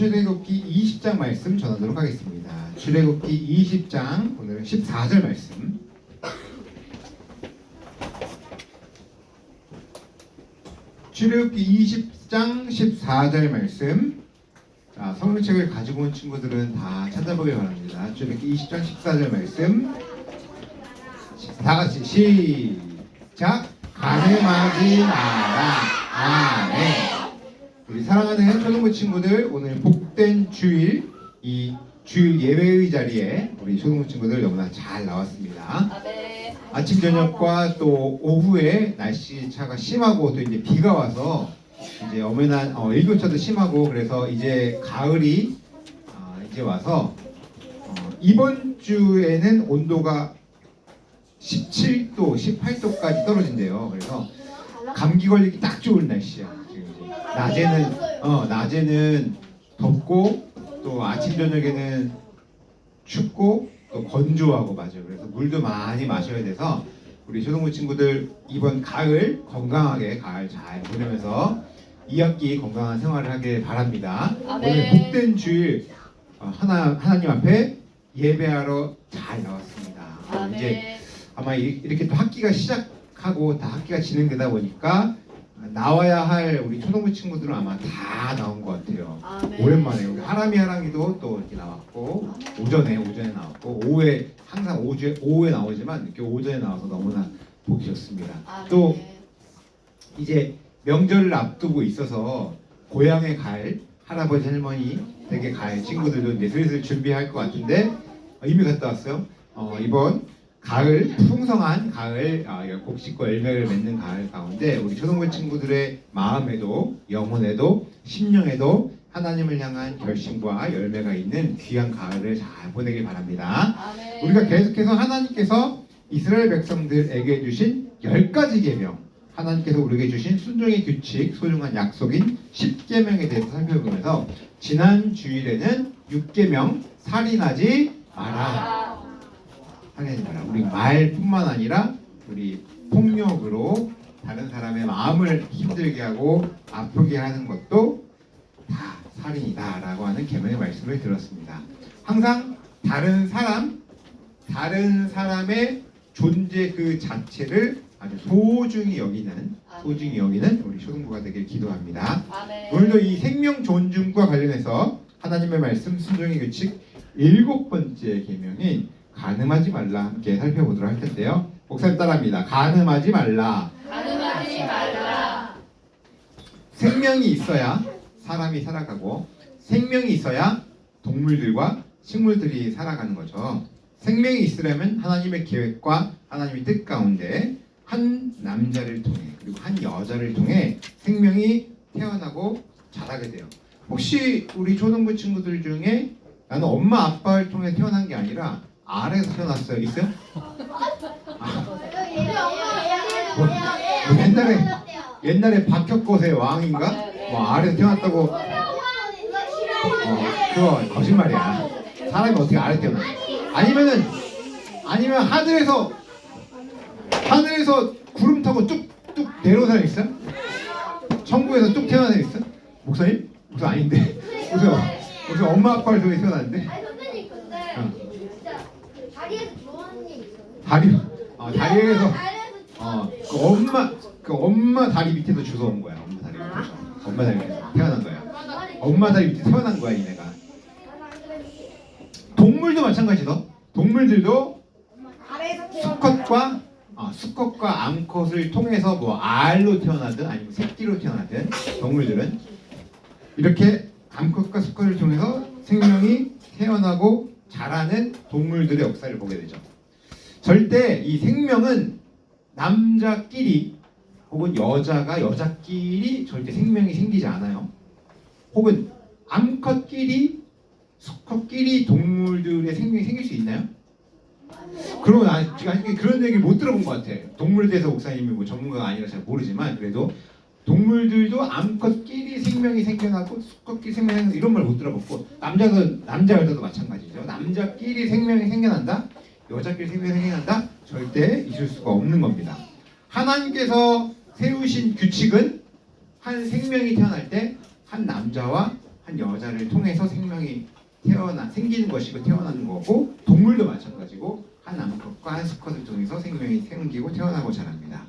출애굽기 20장 말씀 전하도록 하겠습니다. 출애굽기 20장 오늘은 14절 말씀. 출애굽기 20장 14절 말씀. 자, 성경책을 가지고 온 친구들은 다 찾아보길 바랍니다. 출애굽기 20장 14절 말씀. 다 같이 시작. 가늠하지 마라. 아멘. 우리 사랑하는 초등부 친구들 오늘 복된 주일 이 주일 예배의 자리에 우리 초등부 친구들 너무나 잘 나왔습니다. 아, 네. 아침 저녁과 또 오후에 날씨 차가 심하고 또 이제 비가 와서 이제 어머나 어, 일교차도 심하고 그래서 이제 가을이 아, 이제 와서 어, 이번 주에는 온도가 17도, 18도까지 떨어진대요. 그래서 감기 걸리기 딱 좋은 날씨야. 이제 낮에는 어 낮에는 덥고 또 아침 저녁에는 춥고 또 건조하고 맞아요. 그래서 물도 많이 마셔야 돼서 우리 초등부 친구들 이번 가을 건강하게 가을 잘 보내면서 2학기 건강한 생활을 하길 바랍니다. 아멘. 오늘 복된 주일 어, 하나 하나님 앞에 예배하러 잘 나왔습니다. 아, 이제 네. 아마 이- 이렇게 또 학기가 시작하고 다 학기가 진행되다 보니까 나와야 할 우리 초등부 친구들은 아마 다 나온 것 같아요. 아, 네. 오랜만에 우리 하람이 하랑이도 또 이렇게 나왔고 오전에 오전에 나왔고 오후에 항상 오후에 오후에 나오지만 이렇게 오전에 나와서 너무나 보기 좋습니다. 아, 또 네. 이제 명절을 앞두고 있어서 고향에 갈 할아버지 할머니 댁에 갈 친구들도 이제 슬슬 준비할 것 같은데 어, 이미 갔다 왔어요. 어, 이번 가을 풍성한 가을 아, 곡식과 열매를 맺는 가을 가운데 우리 초등부 친구들의 마음에도 영혼에도 심령에도 하나님을 향한 결심과 열매가 있는 귀한 가을을 잘 보내길 바랍니다. 아, 네. 우리가 계속해서 하나님께서 이스라엘 백성들에게 주신 열 가지 계명, 하나님께서 우리에게 주신 순종의 규칙, 소중한 약속인 10계명에 대해서 살펴보면서 지난 주일에는 6계명 살인하지 마라. 마라. 우리 말뿐만 아니라 우리 폭력으로 다른 사람의 마음을 힘들게 하고 아프게 하는 것도 다 살인이다라고 하는 계명의 말씀을 들었습니다. 항상 다른 사람, 다른 사람의 존재 그 자체를 아주 소중히 여기는 소중히 여기는 우리 초등부가 되길 기도합니다. 아, 네. 오늘도 이 생명 존중과 관련해서 하나님의 말씀 순종의 규칙 일곱 번째 계명인 가늠하지 말라 함께 살펴보도록 할 텐데요. 목사님 따라합니다. 가늠하지 말라. 가늠하지 말라. 생명이 있어야 사람이 살아가고 생명이 있어야 동물들과 식물들이 살아가는 거죠. 생명이 있으려면 하나님의 계획과 하나님의 뜻 가운데 한 남자를 통해 그리고 한 여자를 통해 생명이 태어나고 자라게 돼요. 혹시 우리 초등부 친구들 중에 나는 엄마 아빠를 통해 태어난 게 아니라 아래에서 태어났어요? 있어요? 뭐 옛날에 옛날에 박혁것의 왕인가? 뭐 아래에서 태어났다고 어, 그거 거짓말이야. 사람이 어떻게 아래 태어나? 아니면은 아니면 하늘에서 하늘에서 구름 타고 뚝뚝 내려온 사람 있어? 천국에서 뚝 태어난 사람 있어? 목사님? 목사 아닌데. 무슨 무슨 엄마 아빠를 통해 태어났는데 어. 진짜 그 다리에서 좋아하는 일 있어요? 다리 어, 다리에서 어, 그 엄마 그 엄마 다리 밑에서 주워 온 거야. 엄마 다리 밑에서. 엄마 다리 밑에서 태어난 거야. 엄마 다리 밑에 태어난 거야, 이내가. 동물도 마찬가지죠. 동물들도 수컷과 어, 수컷과 암컷을 통해서 뭐 알로 태어나든 아니면 새끼로 태어나든 동물들은 이렇게 암컷과 수컷을 통해서 생명이 태어나고 자라는 동물들의 역사를 보게 되죠. 절대 이 생명은 남자끼리 혹은 여자가 여자끼리 절대 생명이 생기지 않아요. 혹은 암컷끼리 수컷끼리 동물들의 생명이 생길 수 있나요? 나 지금 아직 그런 얘기 못 들어본 것 같아. 동물에 대해서 목사님이 뭐 전문가가 아니라 잘 모르지만 그래도 동물들도 암컷끼리 생명이 생겨나고 수컷끼리 생명이 생겨나 이런 말 못 들어봤고 남자도 남자 여자도 마찬가지죠. 남자끼리 생명이 생겨난다, 여자끼리 생명이 생겨난다 절대 있을 수가 없는 겁니다. 하나님께서 세우신 규칙은 한 생명이 태어날 때 한 남자와 한 여자를 통해서 생명이 태어나 생기는 것이고 태어나는 거고 동물도 마찬가지고 한 암컷과 한 수컷을 통해서 생명이 생기고 태어나고 자랍니다.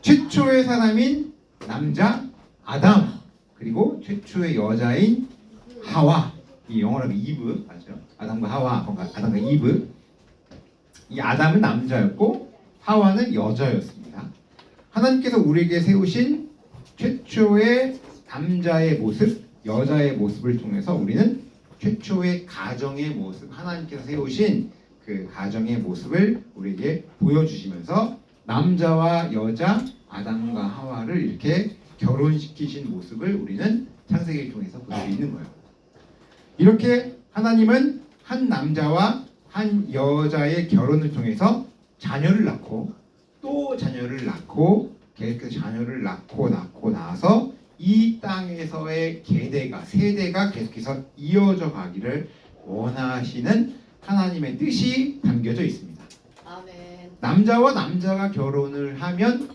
최초의 사람인 남자 아담 그리고 최초의 여자인 하와 이 영어로 하면 이브 맞죠? 아담과 하와 아담과 이브 이 아담은 남자였고 하와는 여자였습니다. 하나님께서 우리에게 세우신 최초의 남자의 모습, 여자의 모습을 통해서 우리는 최초의 가정의 모습, 하나님께서 세우신 그 가정의 모습을 우리에게 보여주시면서 남자와 여자, 아담과 하와를 이렇게 결혼시키신 모습을 우리는 창세기를 통해서 볼 수 있는 거예요. 이렇게 하나님은 한 남자와 한 여자의 결혼을 통해서 자녀를 낳고 또 자녀를 낳고 계속해서 자녀를 낳고 낳고 나서 이 땅에서의 계대가 세대가 계속해서 이어져 가기를 원하시는 하나님의 뜻이 담겨져 있습니다. 아멘. 남자와 남자가 결혼을 하면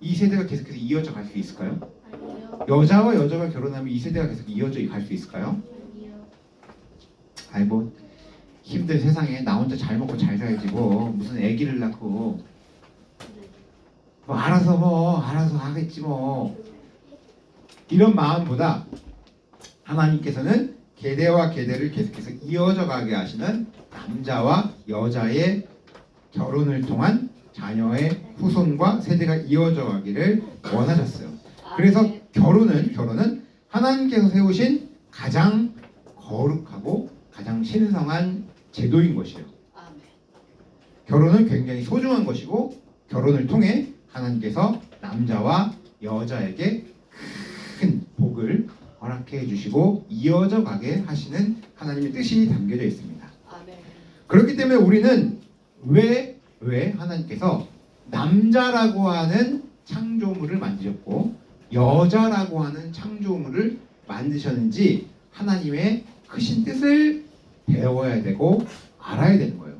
이 세대가 계속해서 이어져 갈 수 있을까요? 아니요. 여자와 여자가 결혼하면 이 세대가 계속 이어져 갈 수 있을까요? 아니요. 아이 뭐 힘든 세상에 나 혼자 잘 먹고 잘 살지 뭐 무슨 아기를 낳고 뭐 알아서 뭐 알아서 하겠지 뭐 이런 마음보다 하나님께서는 계대와 계대를 계속해서 이어져 가게 하시는 남자와 여자의 결혼을 통한 자녀의 후손과 세대가 이어져 가기를 원하셨어요. 그래서. 결혼은 결혼은 하나님께서 세우신 가장 거룩하고 가장 신성한 제도인 것이에요. 아멘. 결혼은 굉장히 소중한 것이고 결혼을 통해 하나님께서 남자와 여자에게 큰 복을 허락해 주시고 이어져 가게 하시는 하나님의 뜻이 담겨져 있습니다. 아멘. 그렇기 때문에 우리는 왜, 왜 하나님께서 남자라고 하는 창조물을 만드셨고 여자라고 하는 창조물을 만드셨는지 하나님의 크신 뜻을 배워야 되고 알아야 되는 거예요.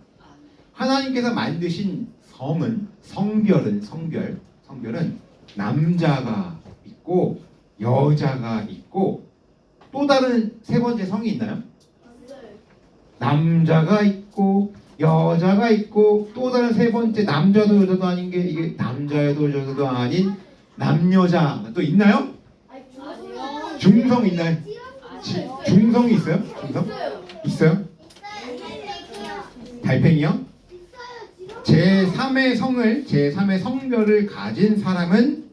하나님께서 만드신 성은 성별은 성별 성별은 남자가 있고 여자가 있고 또 다른 세 번째 성이 있나요? 남자가 있고 여자가 있고 또 다른 세 번째 남자도 여자도 아닌 게 이게 남자도 여자도 아닌 남여자 또 있나요? 중성 있나요? 중성이 있어요? 중성? 있어요? 달팽이요? 제 3의 성을 제 3의 성별을 가진 사람은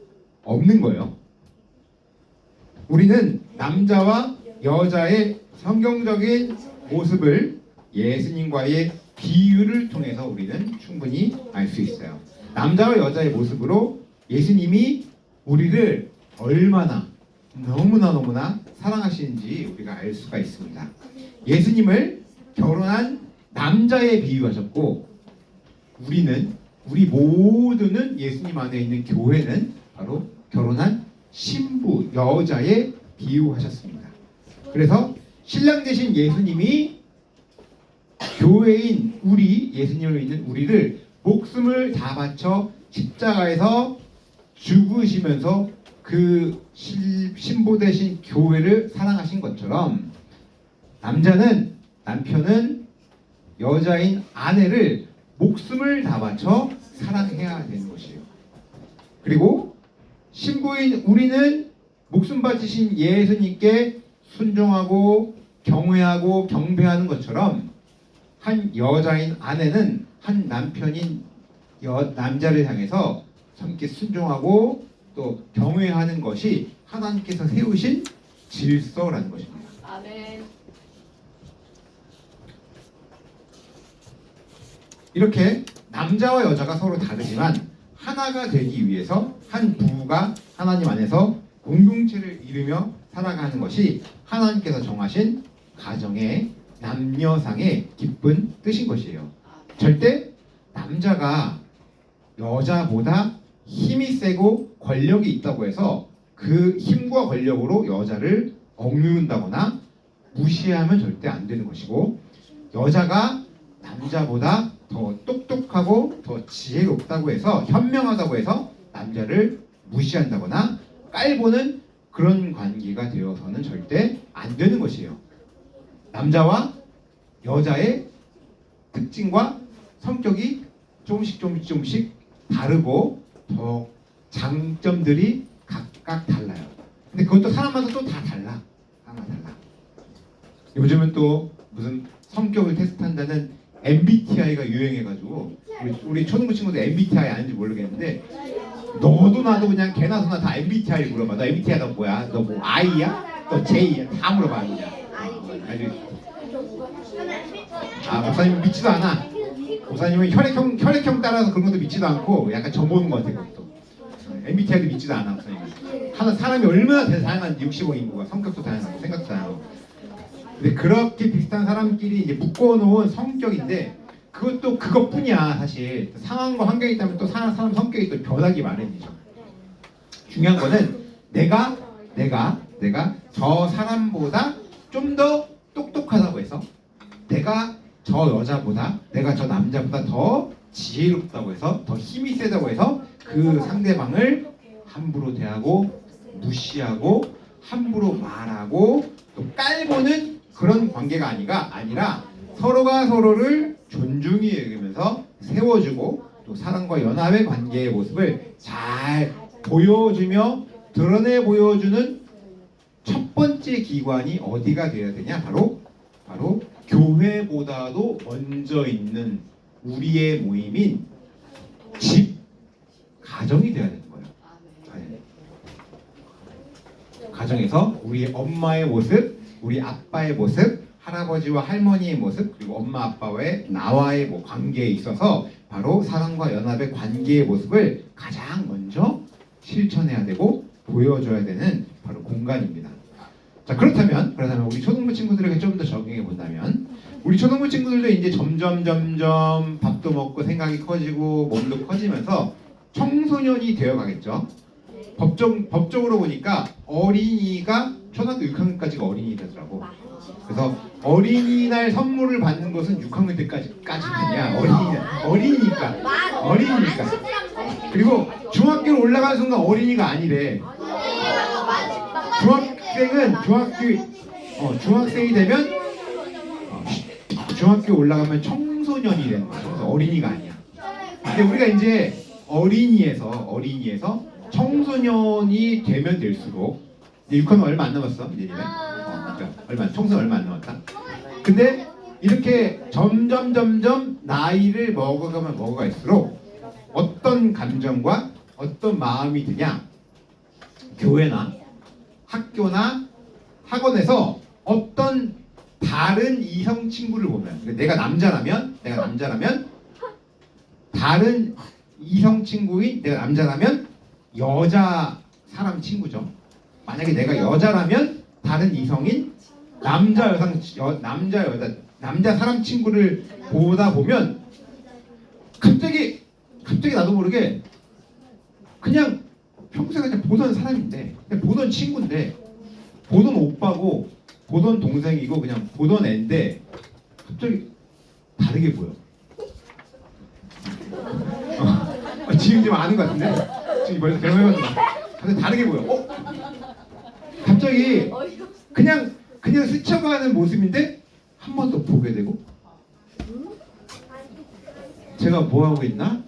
없는 거예요. 우리는 남자와 여자의 성경적인 모습을 예수님과의 비유를 통해서 우리는 충분히 알 수 있어요. 남자와 여자의 모습으로 예수님이 우리를 얼마나 너무나 너무나 사랑하시는지 우리가 알 수가 있습니다. 예수님을 결혼한 남자에 비유하셨고 우리는 우리 모두는 예수님 안에 있는 교회는 바로 결혼한 신부 여자에 비유하셨습니다. 그래서 신랑 되신 예수님이 교회인 우리 예수님을 믿는 우리를 목숨을 다 바쳐 십자가에서 죽으시면서 그 실- 신부 되신 교회를 사랑하신 것처럼 남자는 남편은 여자인 아내를 목숨을 다 바쳐 사랑해야 되는 것이에요. 그리고 신부인 우리는 목숨 바치신 예수님께 순종하고 경외하고 경배하는 것처럼 한 여자인 아내는 한 남편인 여, 남자를 향해서 함께 순종하고 또 경외하는 것이 하나님께서 세우신 질서라는 것입니다. 아멘. 이렇게 남자와 여자가 서로 다르지만 하나가 되기 위해서 한 부부가 하나님 안에서 공동체를 이루며 살아가는 것이 하나님께서 정하신 가정의 남녀상의 기쁜 뜻인 것이에요. 절대 남자가 여자보다 힘이 세고 권력이 있다고 해서 그 힘과 권력으로 여자를 억누른다거나 무시하면 절대 안 되는 것이고 여자가 남자보다 더 똑똑하고 더 지혜롭다고 해서 현명하다고 해서 남자를 무시한다거나 깔보는 그런 관계가 되어서는 절대 안 되는 것이에요. 남자와 여자의 특징과 성격이 조금씩 조금씩 조금씩 다르고 더 장점들이 각각 달라요. 근데 그것도 사람마다 또 다 달라. 사람마다 달라. 요즘은 또 무슨 성격을 테스트한다는 MBTI가 유행해가지고 우리, 우리 초등부 친구들 MBTI 아는지 모르겠는데 너도 나도 그냥 개나 소나 다 MBTI 물어봐. 너 MBTI 너 뭐야? 너 뭐 I야? 너 J야? 다 물어봐 그냥. 어, 아주 아 목사님 믿지도 않아. 목사님은 혈액형 혈액형 따라서 그런 것도 믿지도 않고 약간 져보는 것 같아 그것도. MBTI도 믿지도 않아 목사님은. 하나 사람이 얼마나 대- 다양한지 65 인구가 성격도 다양하고 생각도 다양하고. 근데 그렇게 비슷한 사람끼리 이제 묶어놓은 성격인데 그것도 그것뿐이야 사실 상황과 환경이 있다면 또 사람, 사람 성격이 또 변하기 마련이죠. 중요한 거는 내가 내가 내가 저 사람보다 좀 더 똑똑하다고 해서 내가 저 여자보다 내가 저 남자보다 더 지혜롭다고 해서 더 힘이 세다고 해서 그 상대방을 함부로 대하고 무시하고 함부로 말하고 또 깔보는 그런 관계가 아니가 아니라 서로가 서로를 존중히 여기면서 세워주고 또 사랑과 연합의 관계의 모습을 잘 보여주며 드러내 보여주는 첫 번째 기관이 어디가 되어야 되냐? 바로 바로 교회보다도 먼저 있는 우리의 모임인 집 가정이 되어야 되는 거예요. 네. 가정에서 우리 엄마의 모습, 우리 아빠의 모습, 할아버지와 할머니의 모습, 그리고 엄마 아빠와의 나와의 뭐 관계에 있어서 바로 사랑과 연합의 관계의 모습을 가장 먼저 실천해야 되고 보여줘야 되는 바로 공간입니다. 자 그렇다면 그렇다면 우리 초등부 친구들에게 좀 더 적용해 본다면 우리 초등부 친구들도 이제 점점 점점 밥도 먹고 생각이 커지고 몸도 커지면서 청소년이 되어 가겠죠. 법적 법적으로 보니까 어린이가 초등학교 6학년까지가 어린이 되더라고. 그래서 어린이날 선물을 받는 것은 6학년 때까지까지냐 어린이 어린이니까 어린이니까 그리고 중학교로 올라가는 순간 어린이가 아니래. 중학 생은 중학교 어, 중학생이 되면 어, 중학교 올라가면 청소년이 되는 거죠. 어린이가 아니야. 근데 우리가 이제 어린이에서 어린이에서 청소년이 되면 될수록 이제 6학년 얼마 안 남았어 이제. 어, 그러니까 얼마 청소년 얼마 안 남았다. 근데 이렇게 점점 점점 나이를 먹어가면 먹어갈수록 어떤 감정과 어떤 마음이 드냐 교회나 학교나 학원에서 어떤 다른 이성 친구를 보면 그러니까 내가 남자라면 내가 남자라면 다른 이성 친구인 내가 남자라면 여자 사람 친구죠. 만약에 내가 여자라면 다른 이성인 남자 여성 여, 남자 여자 남자 사람 친구를 보다 보면 갑자기 갑자기 나도 모르게 그냥 평소에 그냥 보던 사람인데 보던 친구인데 보던 오빠고 보던 동생이고 그냥 보던 애인데 갑자기 다르게 보여. 어, 지금 좀 아는 것 같은데 지금 벌써 경험해봤는 갑자기 다르게 보여. 어? 갑자기 그냥 그냥 스쳐가는 모습인데 한 번 더 보게 되고 제가 뭐 하고 있나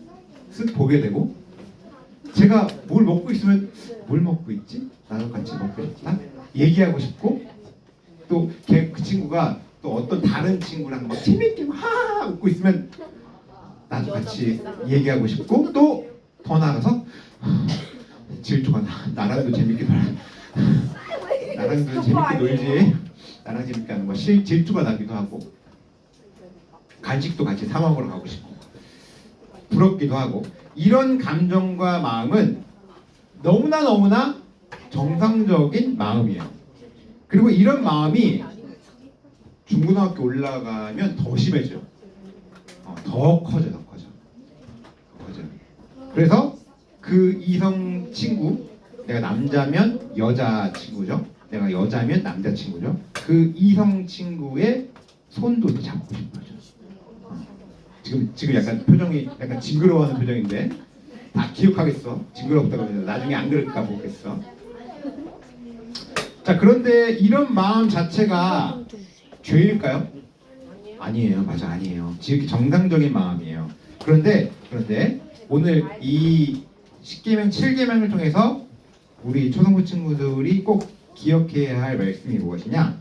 쓱 보게 되고 제가 뭘 먹고 있으면 뭘 먹고 있지? 나도 같이 먹고 있다. 얘기하고 싶고? 또 그 친구가 또 어떤 다른 친구랑 막 재밌게 막 웃고 있으면 나도 같이 얘기하고 싶고 또 더 나가서 질투가 나 나랑도 재밌게 놀아. 나랑도 재밌게 놀지. 나랑 재밌게 하는 거. 실, 질투가 나기도 하고. 간식도 같이 사 먹으러 가고 싶고 부럽기도 하고 이런 감정과 마음은 너무나 너무나 정상적인 마음이에요. 그리고 이런 마음이 중고등학교 올라가면 더 심해져. 어, 더 커져, 더 커져. 더 커져. 그래서 그 이성 친구, 내가 남자면 여자 친구죠. 내가 여자면 남자 친구죠. 그 이성 친구의 손도 잡고 싶어져. 지금 지금 약간 표정이 약간 징그러워하는 표정인데 다 기억하겠어. 징그럽다고 해서 나중에 안 그럴까 보겠어. 자 그런데 이런 마음 자체가 죄일까요? 아니에요, 맞아 아니에요. 지극히 정상적인 마음이에요. 그런데 그런데 오늘 이 10계명, 7계명을 통해서 우리 초등부 친구들이 꼭 기억해야 할 말씀이 무엇이냐?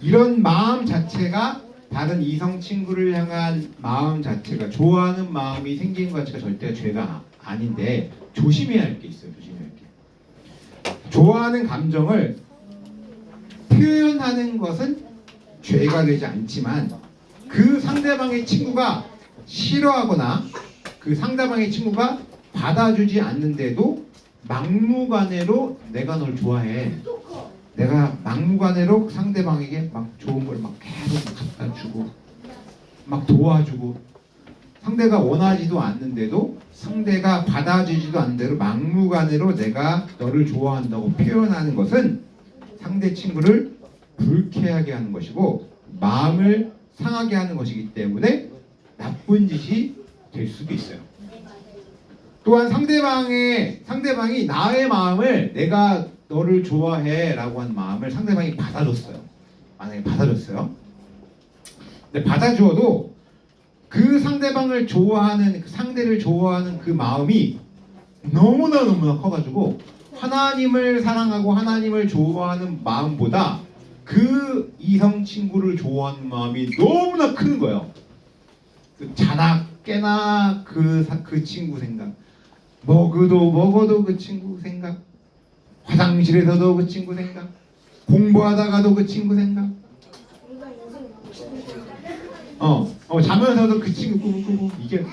이런 마음 자체가 다른 이성 친구를 향한 마음 자체가 좋아하는 마음이 생기는 것 자체가 절대 죄가 아닌데 조심해야 할 게 있어요. 조심해야 할 게. 좋아하는 감정을 표현하는 것은 죄가 되지 않지만 그 상대방의 친구가 싫어하거나 그 상대방의 친구가 받아주지 않는데도 막무가내로 내가 널 좋아해. 내가 막무가내로 상대방에게 막 좋은 걸 막 계속 갖다 주고 막 도와주고 상대가 원하지도 않는데도 상대가 받아주지도 않는 대로 막무가내로 내가 너를 좋아한다고 표현하는 것은 상대 친구를 불쾌하게 하는 것이고 마음을 상하게 하는 것이기 때문에 나쁜 짓이 될 수도 있어요. 또한 상대방의 상대방이 나의 마음을 내가 너를 좋아해라고 한 마음을 상대방이 받아줬어요. 만약에 받아줬어요. 근데 받아주어도 그 상대방을 좋아하는 그 상대를 좋아하는 그 마음이 너무나 너무나 커가지고 하나님을 사랑하고 하나님을 좋아하는 마음보다 그 이성 친구를 좋아하는 마음이 너무나 큰 거예요. 그 자나 깨나 그, 사- 그 친구 생각, 먹어도 먹어도 그 친구 생각, 화장실에서도 그 친구 생각, 공부하다가도 그 친구 생각, 어, 어 자면서도 그 친구 꾸고 이게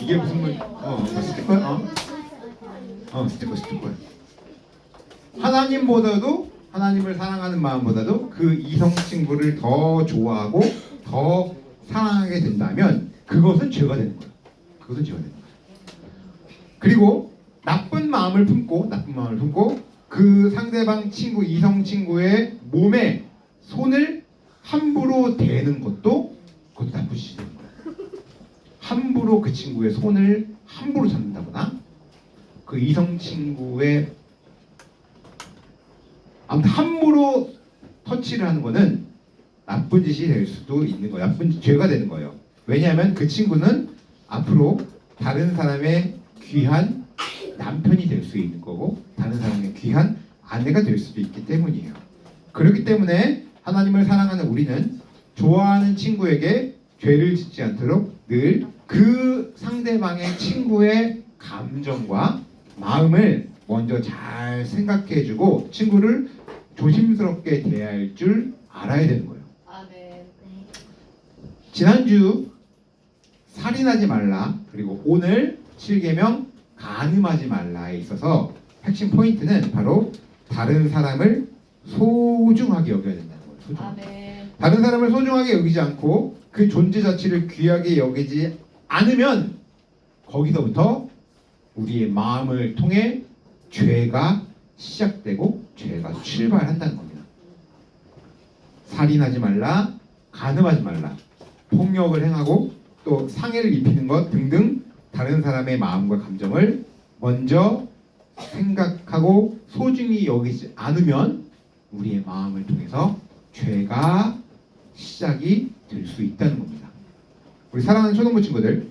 이게 무슨 말? 어, 뭐 스티커야? 어, 어 스티커 스티커야. 하나님보다도 하나님을 사랑하는 마음보다도 그 이성 친구를 더 좋아하고 더 사랑하게 된다면 그것은 죄가 되는 거야. 그것은 죄가 되는 거야. 그리고 나쁜 마음을 품고 나쁜 마음을 품고 그 상대방 친구 이성 친구의 몸에 손을 함부로 대는 것도 그것도 되는 거야. 함부로 그 친구의 손을 함부로 잡는다거나 그 이성 친구의 아무튼 함부로 터치를 하는 거는 나쁜 짓이 될 수도 있는 거예요. 나쁜 짓, 죄가 되는 거예요. 왜냐하면 그 친구는 앞으로 다른 사람의 귀한 남편이 될 수 있는 거고 다른 사람의 귀한 아내가 될 수도 있기 때문이에요. 그렇기 때문에 하나님을 사랑하는 우리는 좋아하는 친구에게 죄를 짓지 않도록 늘 그 상대방의 친구의 감정과 마음을 먼저 잘 생각해주고 친구를 조심스럽게 대할 줄 알아야 되는 거예요. 아멘. 지난주 살인하지 말라 그리고 오늘 7계명 간음하지 말라에 있어서 핵심 포인트는 바로 다른 사람을 소중하게 여겨야 된다는 거예요. 소중하게. 아멘. 다른 사람을 소중하게 여기지 않고 그 존재 자체를 귀하게 여기지 않으면 거기서부터 우리의 마음을 통해 죄가 시작되고 죄가 출발한다는 겁니다. 살인하지 말라, 간음하지 말라, 폭력을 행하고 또 상해를 입히는 것 등등 다른 사람의 마음과 감정을 먼저 생각하고 소중히 여기지 않으면 우리의 마음을 통해서 죄가 시작이 될 수 있다는 겁니다. 우리 사랑하는 초등부 친구들,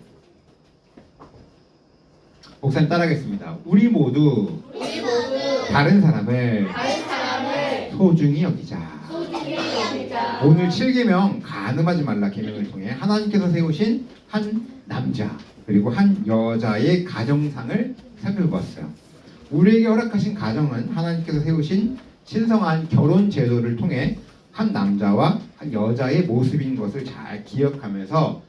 목사님 따라하겠습니다. 우리 모두 우리 모두 다른 사람을 다른 사람을 소중히 여기자. 오늘 7계명 간음하지 말라 계명을 통해 하나님께서 세우신 한 남자 그리고 한 여자의 가정상을 살펴보았어요. 우리에게 허락하신 가정은 하나님께서 세우신 신성한 결혼 제도를 통해 한 남자와 한 여자의 모습인 것을 잘 기억하면서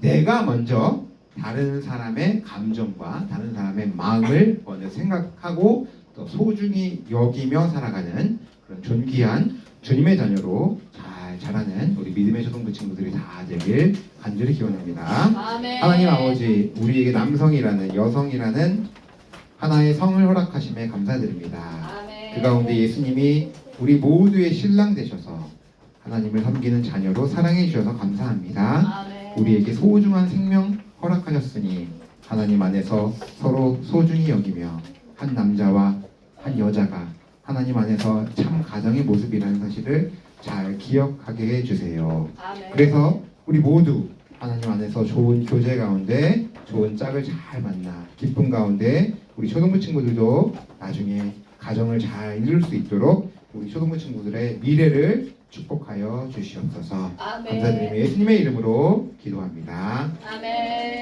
내가 먼저 다른 사람의 감정과 다른 사람의 마음을 먼저 생각하고 또 소중히 여기며 살아가는 그런 존귀한 주님의 자녀로 잘 자라는 우리 믿음의 초등부 친구들이 다 되길 간절히 기원합니다. 아멘. 하나님 아버지 우리에게 남성이라는 여성이라는 하나의 성을 허락하심에 감사드립니다. 아멘. 그 가운데 예수님이 우리 모두의 신랑 되셔서 하나님을 섬기는 자녀로 사랑해 주셔서 감사합니다. 아멘. 우리에게 소중한 생명 허락하셨으니 하나님 안에서 서로 소중히 여기며 한 남자와 한 여자가 하나님 안에서 참 가정의 모습이라는 사실을 잘 기억하게 해주세요. 아멘. 그래서 우리 모두 하나님 안에서 좋은 교제 가운데 좋은 짝을 잘 만나 기쁨 가운데 우리 초등부 친구들도 나중에 가정을 잘 이룰 수 있도록 우리 초등부 친구들의 미래를 축복하여 주시옵소서. 아멘. 감사드리며 예수님의 이름으로 기도합니다. 아멘.